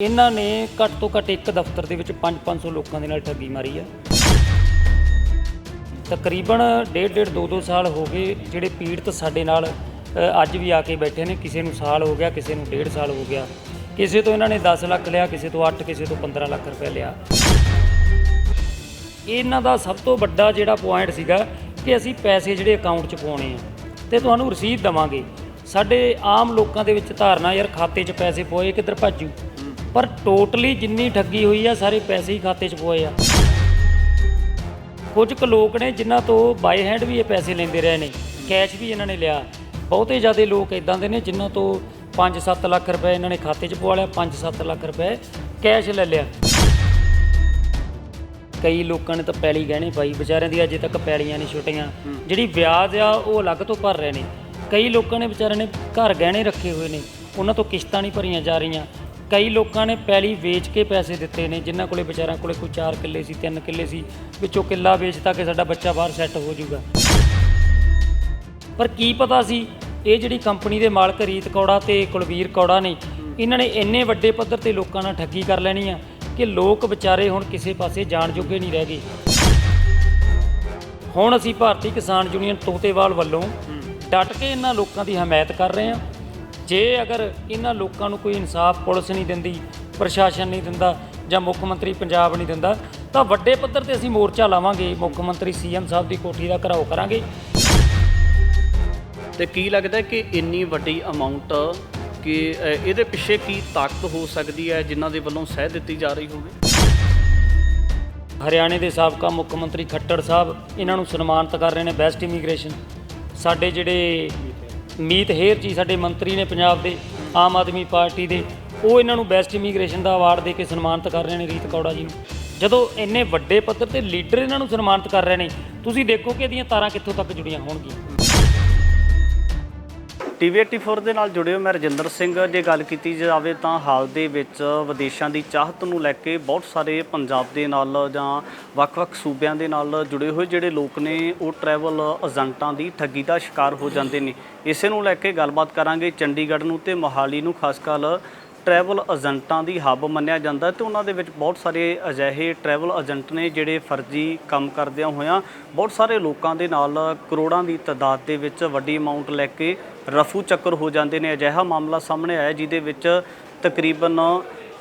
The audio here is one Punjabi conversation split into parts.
ਇਹਨਾਂ ਨੇ ਘੱਟ ਤੋਂ ਘੱਟ ਇੱਕ ਦਫ਼ਤਰ ਦੇ ਵਿੱਚ 5-500 ਲੋਕਾਂ ਦੇ ਨਾਲ ਠੱਗੀ ਮਾਰੀ ਆ। ਤਕਰੀਬਨ ਡੇਢ ਡੇਢ ਦੋ ਦੋ ਸਾਲ ਹੋ ਗਏ ਜਿਹੜੇ ਪੀੜਤ ਸਾਡੇ ਨਾਲ ਅ, ਅੱਜ ਵੀ ਆ ਕੇ ਬੈਠੇ ਨੇ। ਕਿਸੇ ਨੂੰ ਸਾਲ ਹੋ ਗਿਆ ਕਿਸੇ ਨੂੰ ਡੇਢ ਸਾਲ ਹੋ ਗਿਆ। ਕਿਸੇ ਤੋਂ ਇਹਨਾਂ ਨੇ 10 ਲੱਖ ਲਿਆ ਕਿਸੇ ਤੋਂ 8 ਕਿਸੇ ਤੋਂ 15 ਲੱਖ ਰੁਪਏ ਲਿਆ। ਇਹਨਾਂ ਦਾ ਸਭ ਤੋਂ ਵੱਡਾ ਜਿਹੜਾ ਪੁਆਇੰਟ ਸੀਗਾ ਕਿ ਅਸੀਂ ਪੈਸੇ ਜਿਹੜੇ ਅਕਾਊਂਟ 'ਚ ਪਾਉਣੇ ਆ ਤੇ ਤੁਹਾਨੂੰ ਰਸੀਦ ਦਵਾਂਗੇ। ਸਾਡੇ ਆਮ ਲੋਕਾਂ ਦੇ ਵਿੱਚ ਧਾਰਨਾ ਯਾਰ ਖਾਤੇ 'ਚ ਪੈਸੇ ਪੋਏ ਕਿੱਧਰ ਭੱਜੂ ਪਰ ਟੋਟਲੀ ਜਿੰਨੀ ਠੱਗੀ ਹੋਈ ਆ ਸਾਰੇ ਪੈਸੇ ਹੀ ਖਾਤੇ 'ਚ ਪੋਏ ਆ। ਕੁਝ ਕੁ ਲੋਕ ਨੇ ਜਿਨ੍ਹਾਂ ਤੋਂ ਬਾਈ ਹੈਂਡ ਵੀ ਇਹ ਪੈਸੇ ਲੈਂਦੇ ਰਹੇ ਨੇ ਕੈਸ਼ ਵੀ ਇਹਨਾਂ ਨੇ ਲਿਆ। ਬਹੁਤੇ ਜ਼ਿਆਦਾ ਲੋਕ ਇਦਾਂ ਦੇ ਨੇ ਜਿਨ੍ਹਾਂ ਤੋਂ 5-7 ਲੱਖ ਰੁਪਏ ਇਹਨਾਂ ਨੇ ਖਾਤੇ 'ਚ ਪਵਾ ਲਿਆ 5-7 ਲੱਖ ਰੁਪਏ ਕੈਸ਼ ਲੈ ਲਿਆ। ਕਈ ਲੋਕਾਂ ਨੇ ਤਾਂ ਪੈਲੀ ਗਹਿਣੇ ਪਾਈ ਵਿਚਾਰਿਆਂ ਦੀ ਅਜੇ ਤੱਕ ਪੈਲੀਆਂ ਨਹੀਂ ਛੁੱਟੀਆਂ। ਜਿਹੜੀ ਵਿਆਜ ਆ ਉਹ ਅਲੱਗ ਤੋਂ ਭਰ ਰਹੇ ਨੇ। ਕਈ ਲੋਕਾਂ ਨੇ ਵਿਚਾਰਿਆਂ ਨੇ ਘਰ ਗਹਿਣੇ ਰੱਖੇ ਹੋਏ ਨੇ ਉਹਨਾਂ ਤੋਂ ਕਿਸ਼ਤਾਂ ਨਹੀਂ ਭਰੀਆਂ ਜਾ ਰਹੀਆਂ। ਕਈ ਲੋਕਾਂ ਨੇ ਪੈਲੀ ਵੇਚ ਕੇ ਪੈਸੇ ਦਿੱਤੇ ਨੇ, ਜਿਨ੍ਹਾਂ ਕੋਲੇ ਵਿਚਾਰਿਆਂ ਕੋਲੇ ਕੋਈ 4 ਕਿੱਲੇ ਸੀ 3 ਕਿੱਲੇ ਸੀ, ਵਿੱਚੋਂ ਕਿੱਲਾ ਵੇਚਤਾ ਕਿ ਸਾਡਾ ਬੱਚਾ ਬਾਹਰ ਸੈੱਟ ਹੋ ਜਾਊਗਾ। ਪਰ ਕੀ ਪਤਾ ਸੀ, ਇਹ ਜਿਹੜੀ ਕੰਪਨੀ ਦੇ ਮਾਲਕ ਰੀਤ ਕੌੜਾ ਤੇ ਕੁਲਵੀਰ ਕੌੜਾ ਨੇ, ਇਹਨਾਂ ਨੇ ਇੰਨੇ ਵੱਡੇ ਪੱਧਰ ਤੇ ਲੋਕਾਂ ਨਾਲ ਠੱਗੀ ਕਰ ਲੈਣੀ ਆ ਕਿ ਲੋਕ ਵਿਚਾਰੇ ਹੁਣ ਕਿਸੇ ਪਾਸੇ ਜਾਣ ਜੋਗੇ ਨਹੀਂ ਰਹਿ ਗਏ। ਹੁਣ ਅਸੀਂ ਭਾਰਤੀ ਕਿਸਾਨ ਯੂਨੀਅਨ ਤੋਤੇਵਾਲ ਵੱਲੋਂ ਡਟ ਕੇ ਇਹਨਾਂ ਲੋਕਾਂ ਦੀ ਹਮਾਇਤ ਕਰ ਰਹੇ ਹਾਂ। ਜੇ ਅਗਰ ਇਹਨਾਂ ਲੋਕਾਂ ਨੂੰ ਕੋਈ ਇਨਸਾਫ ਪੁਲਿਸ ਨਹੀਂ ਦਿੰਦੀ ਪ੍ਰਸ਼ਾਸਨ ਨਹੀਂ ਦਿੰਦਾ ਜਾਂ ਮੁੱਖ ਮੰਤਰੀ ਪੰਜਾਬ ਨਹੀਂ ਦਿੰਦਾ ਤਾਂ ਵੱਡੇ ਪੱਧਰ ਤੇ ਅਸੀਂ ਮੋਰਚਾ ਲਾਵਾਂਗੇ। ਮੁੱਖ ਮੰਤਰੀ ਸੀਐਮ ਸਾਹਿਬ ਦੀ ਕੋਠੀ ਦਾ ਘਰਾਓ ਕਰਾਂਗੇ। ਤੇ ਕੀ ਲੱਗਦਾ ਕਿ ਇੰਨੀ ਵੱਡੀ ਅਮਾਉਂਟ ਕਿ ਇਹਦੇ ਪਿੱਛੇ ਕੀ ਤਾਕਤ ਹੋ ਸਕਦੀ ਹੈ ਜਿਨ੍ਹਾਂ ਦੇ ਵੱਲੋਂ ਸਹਿ ਦਿੱਤੀ ਜਾ ਰਹੀ ਹੋਵੇ? ਹਰਿਆਣੇ ਦੇ ਸਾਬਕਾ ਮੁੱਖ ਮੰਤਰੀ ਖੱਟੜ ਸਾਹਿਬ ਇਹਨਾਂ ਨੂੰ ਸਨਮਾਨਿਤ ਕਰ ਰਹੇ ਨੇ ਬੈਸਟ ਇਮੀਗ੍ਰੇਸ਼ਨ। ਸਾਡੇ ਜਿਹੜੇ ਮੀਤ ਹੇਰ ਜੀ ਸਾਡੇ ਮੰਤਰੀ ਨੇ ਪੰਜਾਬ ਦੇ ਆਮ ਆਦਮੀ ਪਾਰਟੀ ਦੇ, ਉਹ ਇਹਨਾਂ ਨੂੰ ਬੈਸਟ ਇਮੀਗ੍ਰੇਸ਼ਨ ਦਾ ਅਵਾਰਡ ਦੇ ਕੇ ਸਨਮਾਨਿਤ ਕਰ ਰਹੇ ਨੇ ਰੀਤ ਕੌੜਾ ਜੀ ਨੂੰ। ਜਦੋਂ ਇੰਨੇ ਵੱਡੇ ਪੱਧਰ ਤੇ ਲੀਡਰ ਇਹਨਾਂ ਨੂੰ ਸਨਮਾਨਿਤ ਕਰ ਰਹੇ ਨੇ, ਤੁਸੀਂ ਦੇਖੋ ਕਿ ਇਹਦੀਆਂ ਤਾਰਾਂ ਕਿੱਥੋਂ ਤੱਕ ਜੁੜੀਆਂ ਹੋਣਗੀਆਂ। ਟੀਵੀ 84 ਦੇ ਨਾਲ ਜੁੜੇ ਹੋ ਮੈਂ ਰਜਿੰਦਰ ਸਿੰਘ। ਜੇ ਗੱਲ ਕੀਤੀ ਜਾਵੇ ਤਾਂ ਹਾਲ ਦੇ ਵਿੱਚ ਵਿਦੇਸ਼ਾਂ ਦੀ ਚਾਹਤ ਨੂੰ ਲੈ ਕੇ ਬਹੁਤ ਸਾਰੇ ਪੰਜਾਬ ਦੇ ਨਾਲ ਜਾਂ ਵੱਖ-ਵੱਖ ਸੂਬਿਆਂ ਦੇ ਨਾਲ ਜੁੜੇ ਹੋਏ ਜਿਹੜੇ ਲੋਕ ਨੇ, ਉਹ ਟਰੈਵਲ ਏਜੰਟਾਂ ਦੀ ਠੱਗੀ ਦਾ ਸ਼ਿਕਾਰ ਹੋ ਜਾਂਦੇ ਨੇ। ਇਸੇ ਨੂੰ ਲੈ ਕੇ ਗੱਲਬਾਤ ਕਰਾਂਗੇ ਚੰਡੀਗੜ੍ਹ ਨੂੰ ਤੇ ਮੋਹਾਲੀ ਨੂੰ, ਖਾਸ ਕਰ ਟਰੈਵਲ ਏਜੰਟਾਂ ਦੀ ਹੱਬ ਮੰਨਿਆ ਜਾਂਦਾ ਤੇ ਉਹਨਾਂ ਦੇ ਵਿੱਚ ਬਹੁਤ ਸਾਰੇ ਅਜਿਹੇ ਟਰੈਵਲ ਏਜੰਟ ਨੇ ਜਿਹੜੇ ਫਰਜ਼ੀ ਕੰਮ ਕਰਦਿਆਂ ਹੋਇਆਂ ਬਹੁਤ ਸਾਰੇ ਲੋਕਾਂ ਦੇ ਨਾਲ ਕਰੋੜਾਂ ਦੀ ਤਾਦਾਦ ਦੇ ਵਿੱਚ ਵੱਡੀ ਅਮਾਉਂਟ ਲੈ ਕੇ ਰਫੂ ਚੱਕਰ ਹੋ ਜਾਂਦੇ ਨੇ। ਅਜਿਹਾ ਮਾਮਲਾ ਸਾਹਮਣੇ ਆਇਆ ਜਿਹਦੇ ਵਿੱਚ ਤਕਰੀਬਨ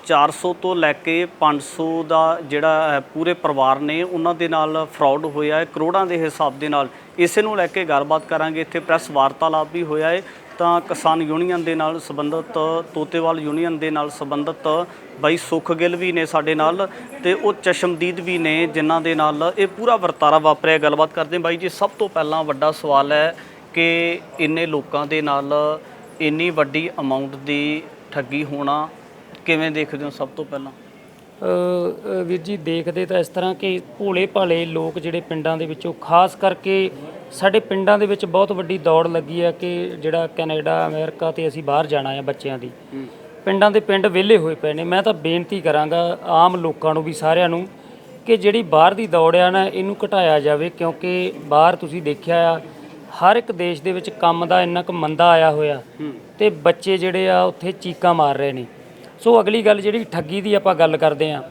400 ਤੋਂ ਲੈ ਕੇ 500 ਦਾ ਜਿਹੜਾ ਪੂਰੇ ਪਰਿਵਾਰ ਨੇ ਉਹਨਾਂ ਦੇ ਨਾਲ ਫਰਾਡ ਹੋਇਆ ਹੈ। ਕਰੋੜਾਂ ਦੇ ਹਿਸਾਬ ਦੇ ਨਾਲ ਇਸੇ ਨੂੰ ਲੈ ਕੇ ਗੱਲਬਾਤ ਕਰਾਂਗੇ। ਇੱਥੇ ਪ੍ਰੈਸ ਵਾਰਤਾਲਾਪ ਵੀ ਹੋਇਆ ਹੈ। ਤਾਂ ਕਿਸਾਨ ਯੂਨੀਅਨ ਦੇ ਨਾਲ ਸੰਬੰਧਿਤ, ਤੋਤੇਵਾਲ ਯੂਨੀਅਨ ਦੇ ਨਾਲ ਸੰਬੰਧਿਤ ਬਾਈ ਸੁਖ ਗਿੱਲ ਵੀ ਨੇ ਸਾਡੇ ਨਾਲ ਤੇ ਉਹ ਚਸ਼ਮਦੀਦ ਵੀ ਨੇ ਜਿਨ੍ਹਾਂ ਦੇ ਨਾਲ ਇਹ ਪੂਰਾ ਵਰਤਾਰਾ ਵਾਪਰਿਆ। ਗੱਲਬਾਤ ਕਰਦੇ ਬਾਈ ਜੀ, ਸਭ ਤੋਂ ਪਹਿਲਾਂ ਵੱਡਾ ਸਵਾਲ ਹੈ ਕਿ ਇੰਨੇ ਲੋਕਾਂ ਦੇ ਨਾਲ ਇੰਨੀ ਵੱਡੀ ਅਮਾਉਂਟ ਦੀ ਠੱਗੀ ਹੋਣਾ ਕਿਵੇਂ ਦੇਖਦੇ ਹੋ ਸਭ ਤੋਂ ਪਹਿਲਾਂ? ਵੀਰ ਜੀ ਦੇਖਦੇ ਤਾਂ ਇਸ ਤਰ੍ਹਾਂ ਕਿ ਭੋਲੇ ਭਾਲੇ ਲੋਕ ਜਿਹੜੇ ਪਿੰਡਾਂ ਦੇ ਵਿੱਚੋਂ ਖਾਸ ਕਰਕੇ ਸਾਡੇ ਪਿੰਡਾਂ ਦੇ ਵਿੱਚ ਬਹੁਤ ਵੱਡੀ ਦੌੜ ਲੱਗੀ ਹੈ ਕਿ ਜਿਹੜਾ ਕੈਨੇਡਾ ਅਮਰੀਕਾ ਤੇ ਅਸੀਂ ਬਾਹਰ ਜਾਣਾ ਹੈ ਬੱਚਿਆਂ ਦੀ। ਪਿੰਡਾਂ ਦੇ ਪਿੰਡ ਵਿਹਲੇ ਹੋਏ ਪਏ ਨੇ। ਮੈਂ ਤਾਂ ਬੇਨਤੀ ਕਰਾਂਗਾ ਆਮ ਲੋਕਾਂ ਨੂੰ ਵੀ ਸਾਰਿਆਂ ਨੂੰ ਕਿ ਜਿਹੜੀ ਬਾਹਰ ਦੀ ਦੌੜ ਆ ਨਾ ਇਹਨੂੰ ਘਟਾਇਆ ਜਾਵੇ ਕਿਉਂਕਿ ਬਾਹਰ ਤੁਸੀਂ ਦੇਖਿਆ ਆ ਹਰ ਇੱਕ ਦੇਸ਼ ਦੇ ਵਿੱਚ ਕੰਮ ਦਾ ਇੰਨਾ ਕੁ ਮੰਦਾ ਆਇਆ ਹੋਇਆ। ਤੇ ਬੱਚੇ ਜਿਹੜੇ ਆ ਉੱਥੇ ਚੀਕਾਂ ਮਾਰ ਰਹੇ ਨੇ। ਸੋ ਅਗਲੀ ਗੱਲ ਜਿਹੜੀ ਠੱਗੀ ਦੀ ਆਪਾਂ ਗੱਲ ਕਰਦੇ ਆ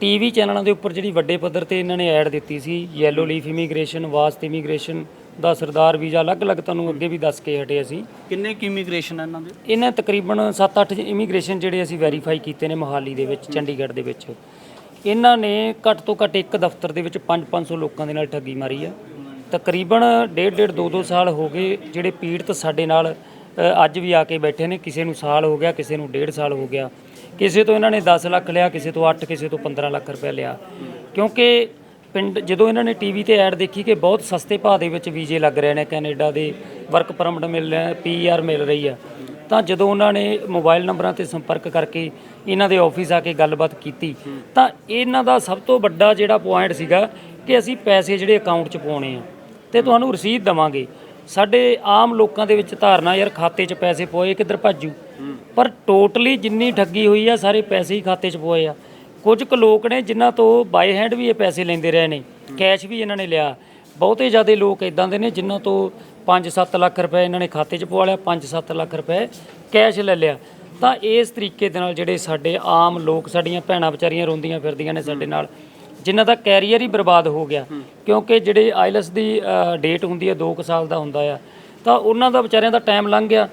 ਟੀਵੀ ਚੈਨਲਾਂ ਦੇ ਉੱਪਰ ਜਿਹੜੀ ਵੱਡੇ ਪੱਧਰ ਤੇ ਇਹਨਾਂ ਨੇ ਐਡ ਦਿੱਤੀ ਸੀ ਯੈਲੋ ਲੀਫ ਇਮੀਗ੍ਰੇਸ਼ਨ ਵਾਸਤ ਇਮੀਗ੍ਰੇਸ਼ਨ ਦਾ ਸਰਦਾਰ ਵੀਜ਼ਾ ਅਲੱਗ-ਅਲੱਗ ਤੁਹਾਨੂੰ ਅੱਗੇ ਵੀ ਦੱਸ ਕੇ ਹਟੇ ਅਸੀਂ। ਕਿੰਨੇ ਕੀ ਇਮੀਗ੍ਰੇਸ਼ਨ ਇਹਨਾਂ ਦੇ? ਇਹਨਾਂ ਤਕਰੀਬਨ 7-8 ਇਮੀਗ੍ਰੇਸ਼ਨ ਜਿਹੜੇ ਅਸੀਂ ਵੈਰੀਫਾਈ ਕੀਤੇ ਨੇ ਮੋਹਾਲੀ ਦੇ ਵਿੱਚ ਚੰਡੀਗੜ੍ਹ ਦੇ ਵਿੱਚ। ਇਹਨਾਂ ਨੇ ਘੱਟ ਤੋਂ ਘੱਟ ਇੱਕ ਦਫ਼ਤਰ ਦੇ ਵਿੱਚ 5-500 ਲੋਕਾਂ ਦੇ ਨਾਲ ਠੱਗੀ ਮਾਰੀ ਆ। ਤਕਰੀਬਨ ਡੇਢ ਡੇਢ ਦੋ ਦੋ ਸਾਲ ਹੋ ਗਏ ਜਿਹੜੇ ਪੀੜਤ ਸਾਡੇ ਨਾਲ ਅੱਜ ਵੀ ਆ ਕੇ ਬੈਠੇ ਨੇ, ਕਿਸੇ ਨੂੰ ਸਾਲ ਹੋ ਗਿਆ, ਕਿਸੇ ਨੂੰ ਡੇਢ ਸਾਲ ਹੋ ਗਿਆ। ਕਿਸੇ ਤੋਂ ਇਹਨਾਂ ਨੇ 10 ਲੱਖ ਲਿਆ, ਕਿਸੇ ਤੋਂ 8 ਕਿਸੇ ਤੋਂ 15 ਲੱਖ ਰੁਪਏ ਲਿਆ। ਕਿਉਂਕਿ ਪਿੰਡ, ਜਦੋਂ ਇਹਨਾਂ ਨੇ ਟੀਵੀ ਤੇ ਐਡ ਦੇਖੀ ਕਿ ਬਹੁਤ ਸਸਤੇ ਭਾਅ ਦੇ ਵਿੱਚ ਵੀਜ਼ੇ ਲੱਗ ਰਹੇ ਨੇ, ਕੈਨੇਡਾ ਦੇ ਵਰਕ ਪਰਮਿਟ ਮਿਲ ਰਿਹਾ ਪੀਆਰ ਮਿਲ ਰਹੀ ਆ। ਤਾਂ ਜਦੋਂ ਉਹਨਾਂ ਨੇ ਮੋਬਾਈਲ ਨੰਬਰਾਂ ਤੇ ਸੰਪਰਕ ਕਰਕੇ ਇਹਨਾਂ ਦੇ ਆਫਿਸ ਆ ਕੇ ਗੱਲਬਾਤ ਕੀਤੀ, ਤਾਂ ਇਹਨਾਂ ਦਾ ਸਭ ਤੋਂ ਵੱਡਾ ਜਿਹੜਾ ਪੁਆਇੰਟ ਸੀਗਾ ਕਿ ਅਸੀਂ ਪੈਸੇ ਜਿਹੜੇ ਅਕਾਊਂਟ 'ਚ ਪਾਉਣੇ ਆ, ਤੇ ਤੁਹਾਨੂੰ ਰਸੀਦ ਦਵਾਂਗੇ। ਸਾਡੇ ਆਮ ਲੋਕਾਂ ਦੇ ਵਿੱਚ ਧਾਰਨਾ ਯਾਰ ਖਾਤੇ 'ਚ ਪੈਸੇ ਪੋਏ ਕਿੱਧਰ ਭੱਜੂ? ਪਰ ਟੋਟਲੀ ਜਿੰਨੀ ਠੱਗੀ ਹੋਈ ਆ ਸਾਰੇ ਪੈਸੇ ਹੀ ਖਾਤੇ 'ਚ ਪੋਏ ਆ। ਕੁਝ ਕੁ ਲੋਕ ਨੇ ਜਿਨ੍ਹਾਂ ਤੋਂ ਬਾਈ ਹੈਂਡ ਵੀ ਇਹ ਪੈਸੇ ਲੈਂਦੇ ਰਹੇ ਨੇ ਕੈਸ਼ ਵੀ ਇਹਨਾਂ ਨੇ ਲਿਆ। ਬਹੁਤੇ ਜ਼ਿਆਦਾ ਲੋਕ ਇਦਾਂ ਦੇ ਨੇ ਜਿਨ੍ਹਾਂ ਤੋਂ 5-7 ਲੱਖ ਰੁਪਏ ਇਹਨਾਂ ਨੇ ਖਾਤੇ 'ਚ ਪਵਾ ਲਿਆ 5-7 ਲੱਖ ਰੁਪਏ ਕੈਸ਼ ਲੈ ਲਿਆ। ਤਾਂ ਇਸ ਤਰੀਕੇ ਦੇ ਨਾਲ ਜਿਹੜੇ ਸਾਡੇ ਆਮ ਲੋਕ ਸਾਡੀਆਂ ਭੈਣਾਂ ਵਿਚਾਰੀਆਂ ਰੋਂਦੀਆਂ ਫਿਰਦੀਆਂ ਨੇ ਸਾਡੇ ਨਾਲ ਜਿਨ੍ਹਾਂ ਦਾ ਕੈਰੀਅਰ ਹੀ ਬਰਬਾਦ ਹੋ ਗਿਆ। ਕਿਉਂਕਿ ਜਿਹੜੇ ਆਈਲਸ ਦੀ ਡੇਟ ਹੁੰਦੀ ਹੈ 2 ਸਾਲ ਦਾ ਹੁੰਦਾ ਆ ਤਾਂ ਉਹਨਾਂ ਦਾ ਵਿਚਾਰਿਆਂ ਦਾ ਟਾਈਮ ਲੰਘ ਗਿਆ।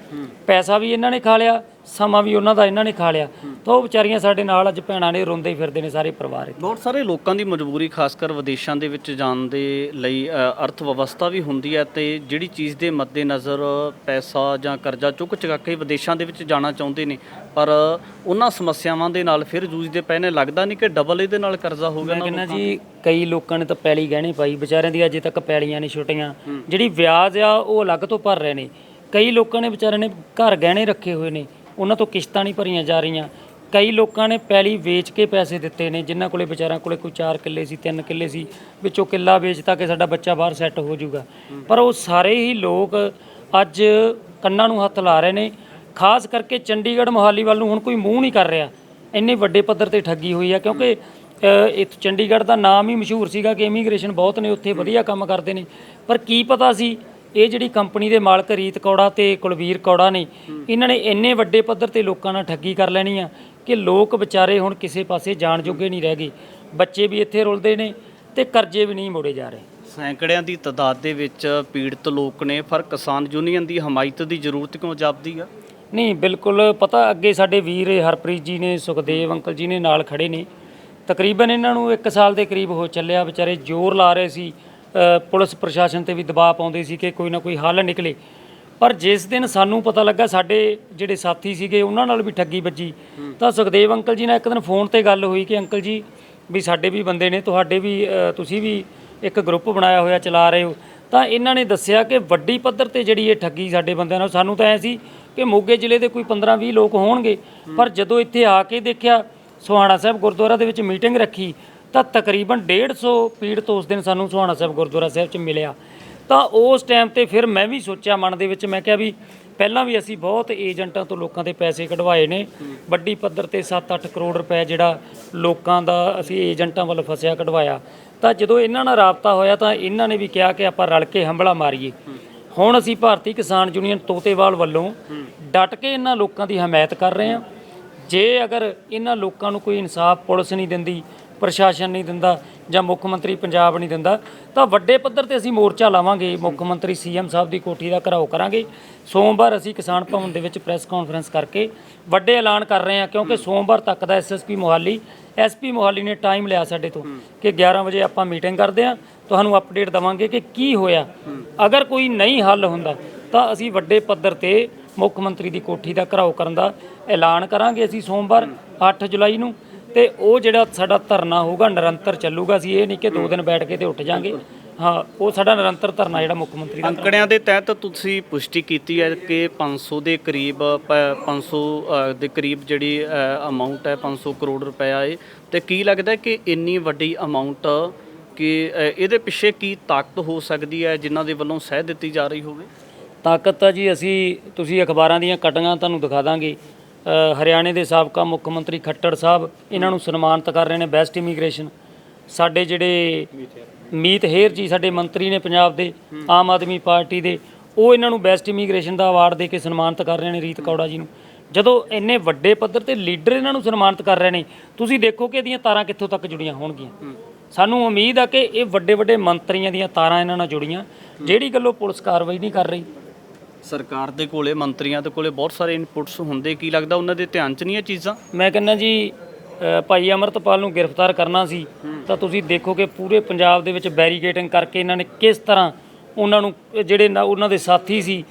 ਪੈਸਾ ਵੀ ਇਹਨਾਂ ਨੇ ਖਾ ਲਿਆ। ਸਮਾਂ ਵੀ ਉਹਨਾਂ ਦਾ ਇਹਨਾਂ ਨੇ ਖਾ ਲਿਆ। ਤਾਂ ਉਹ ਵਿਚਾਰੀਆਂ ਸਾਡੇ ਨਾਲ ਅੱਜ ਭੈਣਾਂ ਨੇ ਰੋਂਦੇ ਹੀ ਫਿਰਦੇ ਨੇ ਸਾਰੇ ਪਰਿਵਾਰ ਬਹੁਤ ਸਾਰੇ ਲੋਕਾਂ ਦੀ ਮਜਬੂਰੀ ਖਾਸ ਕਰ ਵਿਦੇਸ਼ਾਂ ਦੇ ਵਿੱਚ ਜਾਣ ਦੇ ਲਈ ਅ, ਅਰਥ ਵਿਵਸਥਾ ਵੀ ਹੁੰਦੀ ਹੈ ਤੇ ਜਿਹੜੀ ਚੀਜ਼ ਦੇ ਮੱਦੇਨਜ਼ਰ ਪੈਸਾ ਜਾਂ ਕਰਜ਼ਾ ਚੁੱਕ ਚੁਕਾ ਕੇ ਵਿਦੇਸ਼ਾਂ ਦੇ ਵਿੱਚ ਜਾਣਾ ਚਾਹੁੰਦੇ ਨੇ ਪਰ ਉਹਨਾਂ ਸਮੱਸਿਆਵਾਂ ਦੇ ਨਾਲ ਫਿਰ ਜੂਝਦੇ ਪਏ ਨੇ ਲੱਗਦਾ ਨਹੀਂ ਕਿ ਡਬਲ ਇਹਦੇ ਨਾਲ ਕਰਜ਼ਾ ਹੋ ਗਿਆ ਮੈਂ ਨਾ ਕਹਿੰਦਾ ਜੀ ਕਈ ਲੋਕਾਂ ਨੇ ਤਾਂ ਪੈਲੀ ਗਹਿਣੇ ਪਾਈ ਵਿਚਾਰਿਆਂ ਦੀ ਅਜੇ ਤੱਕ ਪੈਲੀਆਂ ਨਹੀਂ ਛੁੱਟੀਆਂ। ਜਿਹੜੀ ਵਿਆਜ ਆ ਉਹ ਅਲੱਗ ਤੋਂ ਭਰ ਰਹੇ ਨੇ। ਕਈ ਲੋਕਾਂ ਨੇ ਵਿਚਾਰਿਆਂ ਨੇ ਘਰ ਗਹਿਣੇ ਰੱਖੇ ਹੋਏ ਨੇ। ਉਹਨਾਂ ਤੋਂ ਕਿਸ਼ਤਾਂ ਨਹੀਂ ਭਰੀਆਂ ਜਾ ਰਹੀਆਂ। ਕਈ ਲੋਕਾਂ ਨੇ ਪੈਲੀ ਵੇਚ ਕੇ ਪੈਸੇ ਦਿੱਤੇ ਨੇ ਜਿਨ੍ਹਾਂ ਕੋਲੇ ਵਿਚਾਰਿਆਂ ਕੋਲੇ ਕੋਈ 4 ਕਿੱਲੇ ਸੀ 3 ਕਿੱਲੇ ਸੀ ਵਿੱਚੋਂ ਕਿੱਲਾ ਵੇਚਤਾ ਕਿ ਸਾਡਾ ਬੱਚਾ ਬਾਹਰ ਸੈੱਟ ਹੋ ਜਾਊਗਾ। ਪਰ ਉਹ ਸਾਰੇ ਹੀ ਲੋਕ ਅੱਜ ਕੰਨਾਂ ਨੂੰ ਹੱਥ ਲਾ ਰਹੇ ਨੇ ਖਾਸ ਕਰਕੇ ਚੰਡੀਗੜ੍ਹ ਮੋਹਾਲੀ ਵੱਲ ਨੂੰ ਹੁਣ ਕੋਈ ਮੂੰਹ ਨਹੀਂ ਕਰ ਰਿਹਾ। ਇੰਨੇ ਵੱਡੇ ਪੱਧਰ ਤੇ ਠੱਗੀ ਹੋਈ ਆ ਕਿਉਂਕਿ ਅ, ਚੰਡੀਗੜ੍ਹ ਦਾ ਨਾਮ ਹੀ ਮਸ਼ਹੂਰ ਸੀਗਾ ਕਿ ਇਮੀਗ੍ਰੇਸ਼ਨ ਬਹੁਤ ਨੇ ਉੱਥੇ ਵਧੀਆ ਕੰਮ ਕਰਦੇ ਨੇ। ਪਰ ਕੀ ਪਤਾ ਸੀ ਇਹ ਜਿਹੜੀ ਕੰਪਨੀ ਦੇ ਮਾਲਕ ਰੀਤ ਕੌੜਾ ਤੇ ਕੁਲਵੀਰ ਕੌੜਾ ਨੇ ਇਹਨਾਂ ਨੇ ਇੰਨੇ ਵੱਡੇ ਪੱਧਰ ਤੇ ਲੋਕਾਂ ਨਾਲ ਠੱਗੀ ਕਰ ਲੈਣੀ ਆ ਕਿ ਲੋਕ ਵਿਚਾਰੇ ਹੁਣ ਕਿਸੇ ਪਾਸੇ ਜਾਣ ਜੋਗੇ ਨਹੀਂ ਰਹਿ ਗਏ। ਬੱਚੇ ਵੀ ਇੱਥੇ ਰੁਲਦੇ ਨੇ ਤੇ ਕਰਜ਼ੇ ਵੀ ਨਹੀਂ ਮੋੜੇ ਜਾ ਰਹੇ। ਸੈਂਕੜਿਆਂ ਦੀ ਤਾਦਾਦ ਦੇ ਵਿੱਚ ਪੀੜਤ ਲੋਕ ਨੇ ਪਰ ਕਿਸਾਨ ਯੂਨੀਅਨ ਦੀ ਹਮਾਇਤ ਦੀ ਜ਼ਰੂਰਤ ਕਿਉਂ ਜਾਪਦੀ ਆ? ਨਹੀਂ ਬਿਲਕੁਲ ਪਤਾ ਅੱਗੇ ਸਾਡੇ ਵੀਰ ਹਰਪ੍ਰੀਤ ਜੀ ਨੇ ਸੁਖਦੇਵ ਅੰਕਲ ਜੀ ਨੇ ਨਾਲ ਖੜੇ ਨੇ। ਤਕਰੀਬਨ ਇਹਨਾਂ ਨੂੰ 1 ਸਾਲ ਦੇ ਕਰੀਬ ਹੋ ਚੱਲਿਆ ਵਿਚਾਰੇ ਜ਼ੋਰ ਲਾ ਰਹੇ ਸੀ। ਪੁਲਿਸ ਪ੍ਰਸ਼ਾਸਨ ਤੇ ਵੀ ਦਬਾਅ ਪਾਉਂਦੇ ਸੀ ਕਿ ਕੋਈ ਨਾ ਕੋਈ ਹੱਲ ਨਿਕਲੇ। ਪਰ ਜਿਸ ਦਿਨ ਸਾਨੂੰ ਪਤਾ ਲੱਗਾ, ਸਾਡੇ ਜਿਹੜੇ ਸਾਥੀ ਸੀਗੇ, ਉਹਨਾਂ ਨਾਲ ਵੀ ਠੱਗੀ ਵੱਜੀ। ਤਾਂ ਸੁਖਦੇਵ ਅੰਕਲ ਜੀ ਨਾਲ ਇੱਕ ਦਿਨ ਫੋਨ ਤੇ ਗੱਲ ਹੋਈ ਕਿ, ਅੰਕਲ ਜੀ, ਵੀ ਸਾਡੇ ਵੀ ਬੰਦੇ ਨੇ, ਤੁਹਾਡੇ ਵੀ ਤੁਸੀਂ ਵੀ ਇੱਕ ਗਰੁੱਪ ਬਣਾਇਆ ਹੋਇਆ, ਚਲਾ ਰਹੇ ਹੋ। ਤਾਂ ਇਹਨਾਂ ਨੇ ਦੱਸਿਆ ਕਿ ਵੱਡੀ ਪੱਧਰ ਤੇ ਜਿਹੜੀ ਇਹ ਠੱਗੀ ਸਾਡੇ ਬੰਦਿਆਂ ਨਾਲ, ਸਾਨੂੰ ਤਾਂ ਐ ਸੀ ਕਿ ਮੋਗੇ ਜ਼ਿਲ੍ਹੇ ਦੇ ਕੋਈ 15-20 ਲੋਕ ਹੋਣਗੇ। ਪਰ ਜਦੋਂ ਇੱਥੇ ਆ ਕੇ ਦੇਖਿਆ, ਸੁਹਾਣਾ ਸਾਹਿਬ ਗੁਰਦੁਆਰਾ ਦੇ ਵਿੱਚ ਮੀਟਿੰਗ ਰੱਖੀ ਤਾਂ ਤਕਰੀਬਨ 150 ਪੀੜਤ ਉਸ ਦਿਨ ਸਾਨੂੰ ਸੁਹਾਣਾ ਸਾਹਿਬ ਗੁਰਦੁਆਰਾ ਸਾਹਿਬ 'ਚ ਮਿਲਿਆ। ਤਾਂ ਉਸ ਟਾਈਮ ਤੇ ਫਿਰ ਮੈਂ ਵੀ ਸੋਚਿਆ ਮਨ ਦੇ ਵਿੱਚ, ਮੈਂ ਕਿਹਾ ਵੀ ਪਹਿਲਾਂ ਵੀ ਅਸੀਂ ਬਹੁਤ ਏਜੰਟਾਂ ਤੋਂ ਲੋਕਾਂ ਦੇ ਪੈਸੇ ਕਢਵਾਏ ਨੇ। ਵੱਡੀ ਪੱਧਰ ਤੇ 7-8 ਕਰੋੜ ਰੁਪਏ ਜਿਹੜਾ ਲੋਕਾਂ ਦਾ ਅਸੀਂ ਏਜੰਟਾਂ ਵੱਲ ਫਸਿਆ ਕਢਵਾਇਆ। ਤਾਂ ਜਦੋਂ ਇਹਨਾਂ ਨਾਲ ਰਾਬਤਾ ਹੋਇਆ ਤਾਂ ਇਹਨਾਂ ਨੇ ਵੀ ਕਿਹਾ ਕਿ ਆਪਾਂ ਰਲ ਕੇ ਹੰਬਲਾ ਮਾਰੀਏ। ਹੁਣ ਅਸੀਂ ਭਾਰਤੀ ਕਿਸਾਨ ਯੂਨੀਅਨ ਤੋਤੇਵਾਲ ਵੱਲੋਂ ਡਟ ਕੇ ਇਹਨਾਂ ਲੋਕਾਂ ਦੀ ਹਮਾਇਤ ਕਰ ਰਹੇ ਹਾਂ। ਜੇ ਅਗਰ ਇਹਨਾਂ ਲੋਕਾਂ ਨੂੰ ਕੋਈ ਇਨਸਾਫ ਪੁਲਿਸ ਨਹੀਂ ਦਿੰਦੀ ਪ੍ਰਸ਼ਾਸਨ ਨਹੀਂ ਦਿੰਦਾ ਜਾਂ ਮੁੱਖ ਮੰਤਰੀ ਪੰਜਾਬ ਨਹੀਂ ਦਿੰਦਾ, ਤਾਂ ਵੱਡੇ ਪੱਧਰ ਤੇ ਅਸੀਂ ਮੋਰਚਾ ਲਾਵਾਂਗੇ, ਮੁੱਖ ਮੰਤਰੀ ਸੀਐਮ ਸਾਹਿਬ ਦੀ ਕੋਠੀ ਦਾ ਘਰਾਓ ਕਰਾਂਗੇ। ਸੋਮਵਾਰ ਅਸੀਂ ਕਿਸਾਨ ਭਵਨ ਦੇ ਵਿੱਚ ਪ੍ਰੈਸ ਕਾਨਫਰੰਸ ਕਰਕੇ ਵੱਡੇ ਐਲਾਨ ਕਰ ਰਹੇ ਹਾਂ, ਕਿਉਂਕਿ ਸੋਮਵਾਰ ਤੱਕ ਦਾ ਐਸਐਸਪੀ ਮੋਹਾਲੀ ਐਸਪੀ ਮੋਹਾਲੀ ਨੇ ਟਾਈਮ ਲਿਆ ਸਾਡੇ ਤੋਂ ਕਿ 11 ਵਜੇ ਆਪਾਂ ਮੀਟਿੰਗ ਕਰਦੇ ਹਾਂ। ਤੁਹਾਨੂੰ ਅਪਡੇਟ ਦਵਾਂਗੇ ਕਿ ਕੀ ਹੋਇਆ। ਅਗਰ ਕੋਈ ਨਹੀਂ ਹੱਲ ਹੁੰਦਾ, ਤਾਂ ਅਸੀਂ ਵੱਡੇ ਪੱਧਰ ਤੇ ਮੁੱਖ ਮੰਤਰੀ ਦੀ ਕੋਠੀ ਦਾ ਘਰਾਓ ਕਰਨ ਦਾ ਐਲਾਨ ਕਰਾਂਗੇ। ਅਸੀਂ ਸੋਮਵਾਰ 8 ਜੁਲਾਈ ਨੂੰ ਤੇ ਉਹ ਜਿਹੜਾ ਸਾਡਾ ਧਰਨਾ ਹੋਊਗਾ ਨਿਰੰਤਰ ਚੱਲੂਗਾ ਅਸੀਂ ਇਹ ਨਹੀਂ ਕਿ ਦੋ ਦਿਨ ਬੈਠ ਕੇ ਤੇ ਉੱਠ ਜਾਾਂਗੇ। ਹਾਂ ਉਹ ਸਾਡਾ ਨਿਰੰਤਰ ਧਰਨਾ ਜਿਹੜਾ ਮੁੱਖ ਮੰਤਰੀ ਦਾ ਅੰਕੜਿਆਂ ਦੇ ਤਹਿਤ ਤੁਸੀਂ ਪੁਸ਼ਟੀ ਕੀਤੀ ਹੈ ਕਿ 500 ਦੇ ਕਰੀਬ ਪ- 500 ਅ, ਦੇ ਕਰੀਬ ਜਿਹੜੀ ਅਮਾਉਂਟ ਹੈ 500 ਕਰੋੜ ਰੁਪਇਆ ਹੈ ਤੇ ਕੀ ਲੱਗਦਾ ਕਿ ਇੰਨੀ ਵੱਡੀ ਅਮਾਉਂਟ ਕਿ ਇਹਦੇ ਪਿੱਛੇ ਕੀ ਤਾਕਤ ਹੋ ਸਕਦੀ ਹੈ ਜਿਨ੍ਹਾਂ ਦੇ ਵੱਲੋਂ ਸਹਿ ਦਿੱਤੀ ਜਾ ਰਹੀ ਹੋਵੇ? ਤਾਕਤ ਤਾਂ ਜੀ ਅਸੀਂ ਤੁਸੀਂ ਅਖਬਾਰਾਂ ਦੀਆਂ ਕਟੀਆਂ ਤੁਹਾਨੂੰ ਦਿਖਾ ਦਾਂਗੇ। ਹਰਿਆਣੇ ਦੇ ਸਾਬਕਾ ਮੁੱਖ ਮੰਤਰੀ ਖੱਟੜ ਸਾਹਿਬ, ਇਹਨਾਂ ਨੂੰ ਸਨਮਾਨਿਤ ਕਰ ਰਹੇ ਨੇ ਬੈਸਟ ਇਮੀਗ੍ਰੇਸ਼ਨ। ਸਾਡੇ ਜਿਹੜੇ ਮੀਤ ਹੇਰ ਜੀ, ਸਾਡੇ ਮੰਤਰੀ ਨੇ ਪੰਜਾਬ ਦੇ, ਆਮ ਆਦਮੀ ਪਾਰਟੀ ਦੇ, ਉਹ ਇਹਨਾਂ ਨੂੰ ਬੈਸਟ ਇਮੀਗ੍ਰੇਸ਼ਨ ਦਾ ਅਵਾਰਡ ਦੇ ਕੇ ਸਨਮਾਨਿਤ ਕਰ ਰਹੇ ਨੇ ਰੀਤ ਕੌੜਾ ਜੀ ਨੂੰ। ਜਦੋਂ ਇੰਨੇ ਵੱਡੇ ਪੱਧਰ ਤੇ ਲੀਡਰ ਇਹਨਾਂ ਨੂੰ ਸਨਮਾਨਿਤ ਕਰ ਰਹੇ ਨੇ, ਤੁਸੀਂ ਦੇਖੋ ਕਿ ਇਹਦੀਆਂ ਤਾਰਾਂ ਕਿੱਥੋਂ ਤੱਕ ਜੁੜੀਆਂ ਹੋਣਗੀਆਂ। ਸਾਨੂੰ ਉਮੀਦ ਆ ਕਿ ਇਹ ਵੱਡੇ ਵੱਡੇ ਮੰਤਰੀਆਂ ਦੀਆਂ ਤਾਰਾਂ ਇਹਨਾਂ ਨਾਲ ਜੁੜੀਆਂ। ਜਿਹੜੀ ਗੱਲੋਂ ਪੁਲਿਸ ਕਾਰਵਾਈ ਨਹੀਂ ਕਰ ਰਹੀ ਸਰਕਾਰ ਦੇ ਕੋਲੇ ਮੰਤਰੀਆਂ ਦੇ ਕੋਲੇ ਬਹੁਤ ਸਾਰੇ ਇਨਪੁਟਸ ਹੁੰਦੇ। ਕੀ ਲੱਗਦਾ ਉਹਨਾਂ ਦੇ ਧਿਆਨ 'ਚ ਨਹੀਂ ਇਹ ਚੀਜ਼ਾਂ? ਮੈਂ ਕਹਿੰਦਾ ਜੀ ਅ, ਭਾਈ ਅਮਰਤਪਾਲ ਨੂੰ ਗ੍ਰਿਫਤਾਰ ਕਰਨਾ ਸੀ ਤਾਂ ਤੁਸੀਂ ਦੇਖੋ ਕਿ ਪੂਰੇ ਪੰਜਾਬ ਦੇ ਵਿੱਚ ਬੈਰੀਕੇਡਿੰਗ ਕਰਕੇ ਇਹਨਾਂ ਨੇ ਕਿਸ ਤਰ੍ਹਾਂ ਉਹਨਾਂ ਨੂੰ ਇਹ ਜਿਹੜੇ ਨਾ- ਉਹਨਾਂ ਦੇ ਸਾਥੀ ਸੀ